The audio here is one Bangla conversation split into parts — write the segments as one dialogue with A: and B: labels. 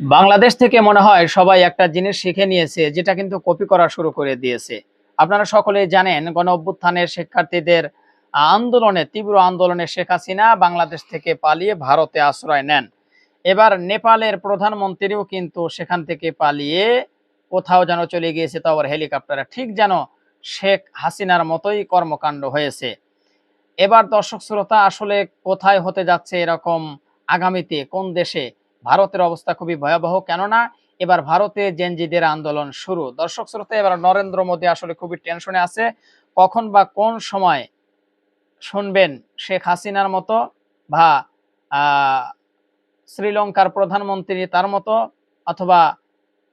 A: বাংলাদেশ থেকে মনে হয় সবাই একটা জিনিস শিখে নিয়েছে, যেটা কিন্তু কপি করা শুরু করে দিয়েছে। আপনারা সকলেই জানেন গণ অভ্যুত্থানের শিক্ষার্থীদের আন্দোলনে, তীব্র আন্দোলনে শেখ হাসিনা বাংলাদেশ থেকে পালিয়ে ভারতে আশ্রয় নেন। এবার নেপালের প্রধানমন্ত্রীও কিন্তু সেখান থেকে পালিয়ে কোথাও যেন চলে গিয়েছে তো আবার হেলিকপ্টারে। ঠিক যেন শেখ হাসিনার মতোই কর্মকাণ্ড হয়েছে। এবার দর্শক শ্রোতা, আসলে কোথায় হতে যাচ্ছে এরকম আগামীতে, কোন দেশে ভারতের অবস্থা খুবই ভয়াবহ। কেননা, এবার ভারতে জেনজিদের আন্দোলন শুরু। দর্শক শ্রোতা, এবার নরেন্দ্র মোদী আসলে খুবই টেনশনে আছে। কখন বা কোন সময় শুনবেন শেখ হাসিনার মতো বা শ্রীলঙ্কার প্রধানমন্ত্রী তার মতো অথবা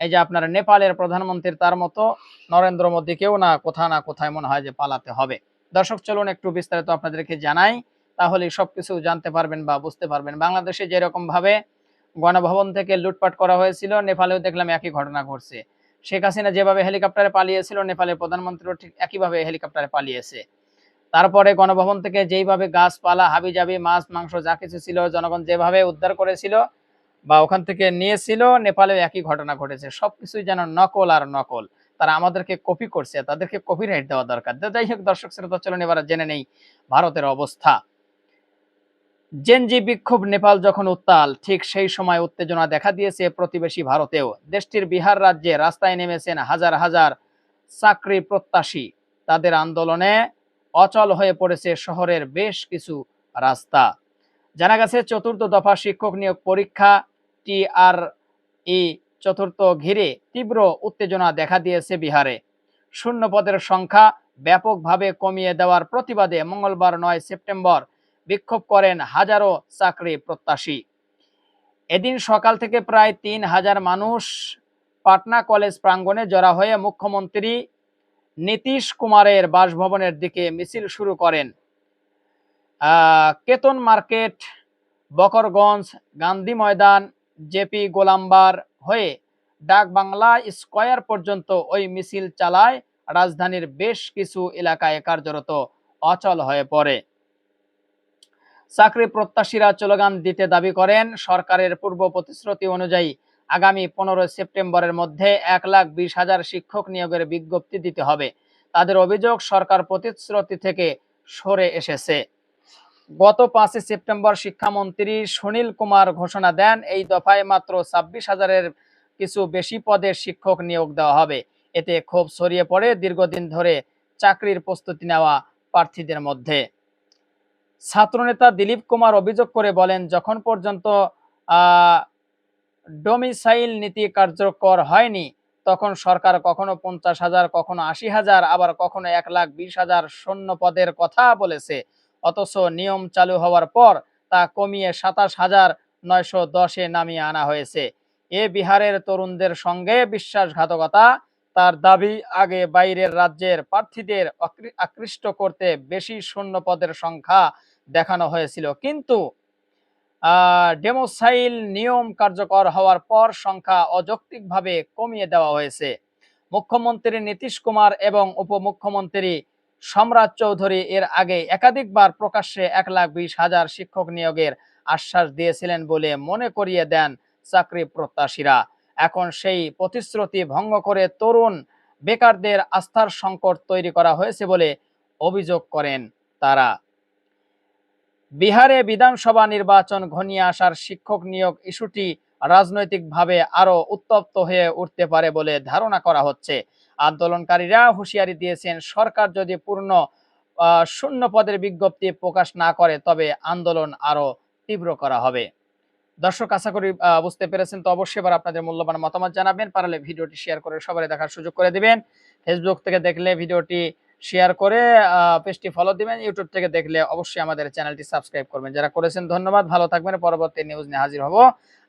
A: এই যে আপনার নেপালের প্রধানমন্ত্রী তার মতো নরেন্দ্র মোদীকেও না কোথাও না কোথায় মনে হয় যে পালাতে হবে। দর্শক, চলুন একটু বিস্তারিত আপনাদেরকে জানাই। তাহলে সবকিছু জানতে পারবেন বা বুঝতে পারবেন। বাংলাদেশে যেরকম ভাবে গণভবন থেকে লুটপাট করা হয়েছিল। নেপালেও দেখলাম একই ঘটনা ঘটছে। শেখ হাসিনা যেভাবে হেলিকপ্টারে পালিয়েছিল, নেপালের প্রধানমন্ত্রীও ঠিক একইভাবে হেলিকপ্টারে পালিয়েছে। তারপরে গণভবন থেকে যেইভাবে গাছপালা, হাবিজাবি, মাছ, মাংস যা কিছু ছিল জনগণ যেভাবে উদ্ধার করেছিল বা ওখান থেকে নিয়েছিল, নেপালেও একই ঘটনা ঘটেছে। সবকিছুই যেন নকল আর নকল। তারা আমাদেরকে কপি করছে, তাদেরকে কপি রাইট দেওয়া দরকার। যাই হোক, দর্শক শ্রোতা, চলুন এবার জেনে নেই ভারতের অবস্থা। জেনজি বিক্ষোভ নেপাল যখন উত্তাল, ঠিক সেই সময় উত্তেজনা দেখা দিয়েছে প্রতিবেশী ভারতেও। দেশটির বিহার রাজ্যে রাস্তায় নেমেছেন হাজার হাজার চাকরি প্রত্যাশী। তাদের আন্দোলনে অচল হয়ে পড়েছে শহরের বেশ কিছু রাস্তা। জানা গেছে, চতুর্থ দফা শিক্ষক নিয়োগ পরীক্ষা টিআর ই চতুর্থ ঘিরে তীব্র উত্তেজনা দেখা দিয়েছে বিহারে। শূন্য পদের সংখ্যা ব্যাপকভাবে কমিয়ে দেওয়ার প্রতিবাদে মঙ্গলবার নয় সেপ্টেম্বর বিক্ষোভ করেন হাজারো চাকরি প্রত্যাশী। এদিন সকাল থেকে প্রায় তিন হাজার মানুষ পাটনা কলেজ প্রাঙ্গণে জড়া হয়ে মুখ্যমন্ত্রী নীতিশ কুমারের বাসভবনের দিকে মিছিল শুরু করেন। কেতন মার্কেট, বকরগঞ্জ, গান্ধী ময়দান, জেপি গোলাম্বার হয়ে ডাক বাংলা স্কয়ার পর্যন্ত ওই মিছিল চালায়। রাজধানীর বেশ কিছু এলাকায় কার্যরত অচল হয়ে পড়ে। চাকরি প্রত্যাশীরা স্লোগান দিতে দাবি করেন। সরকারের পূর্ব প্রতিশ্রুতি অনুযায়ী আগামী পনেরো সেপ্টেম্বরের মধ্যে এক লাখ বিশ হাজার শিক্ষক নিয়োগের বিজ্ঞপ্তি দিতে হবে। তাদের অভিযোগ সরকার প্রতিশ্রুতি থেকে সরে এসেছে। গত পাঁচই সেপ্টেম্বর শিক্ষামন্ত্রী সুনীল কুমার ঘোষণা দেন, এই দফায় মাত্র ছাব্বিশ হাজারের কিছু বেশি পদে শিক্ষক নিয়োগ দেওয়া হবে। এতে ক্ষোভ ছড়িয়ে পড়ে দীর্ঘদিন ধরে চাকরির প্রস্তুতি নেওয়া প্রার্থীদের মধ্যে। ছাত্রনেতা দিলীপ কুমার অভিযোগ করে বলেন, যখন পর্যন্ত ডোমিসাইল নীতি কার্যকর হয়নি, তখন সরকার কখনো পঞ্চাশ হাজার, কখনো আশি হাজার, আবার কখনো এক লাখ বিশ হাজার শূন্য পদের কথা বলেছে। অথচ নিয়ম চালু হওয়ার পর তা কমিয়ে সাতাশ হাজার নয়শো দশে নামিয়ে আনা হয়েছে। এ বিহারের তরুণদের সঙ্গে বিশ্বাসঘাতকতা, তার দাবি আগে বাইরের রাজ্যের প্রার্থীদের আকৃষ্ট করতে বেশি শূন্য পদের সংখ্যা দেখানো হয়েছিল। কিন্তু ডেমোসাইল নিয়ম কার্যকর হওয়ার পর সংখ্যা অযৌক্তিকভাবে কমিয়ে দেওয়া হয়েছে। মুখ্যমন্ত্রী নীতিশ কুমার এবং উপমুখ্যমন্ত্রী সম্রাট চৌধুরী এর আগে একাধিকবার প্রকাশ্যে এক লাখ বিশ হাজার শিক্ষক নিয়োগের আশ্বাস দিয়েছিলেন বলে মনে করিয়ে দেন চাকরি প্রত্যাশীরা। এখন সেই প্রতিশ্রুতি ভঙ্গ করে তরুণ বেকারদের আস্থার সংকট তৈরি করা হয়েছে বলে অভিযোগ করেন তারা। বিহারে বিধানসভা নির্বাচন ঘনিয়ে আসার শিক্ষক নিয়োগ ইস্যুটি রাজনৈতিকভাবে আরও উত্তপ্ত হয়ে উঠতে পারে বলে ধারণা করা হচ্ছে। আন্দোলনকারীরা হুঁশিয়ারি দিয়েছেন, সরকার যদি পূর্ণ শূন্য পদের বিজ্ঞপ্তি প্রকাশ না করে, তবে আন্দোলন আরও তীব্র করা হবে। দর্শক, আশা করি বুঝতে পেরেছেন। তো অবশ্যই এবার আপনাদের মূল্যবান মতামত জানাবেন। পারলে ভিডিওটি শেয়ার করে সবাই দেখার সুযোগ করে দিবেন। ফেসবুক থেকে দেখলে ভিডিওটি শেয়ার করে পেজটি ফলো দিবেন। ইউটিউব থেকে দেখলে অবশ্যই আমাদের চ্যানেলটি সাবস্ক্রাইব করবেন। যারা করেছেন ধন্যবাদ। ভালো থাকবেন। পরবর্তী নিউজ নিয়ে হাজির হব।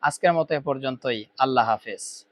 A: আজকের মতো এ পর্যন্তই। আল্লাহ হাফেজ।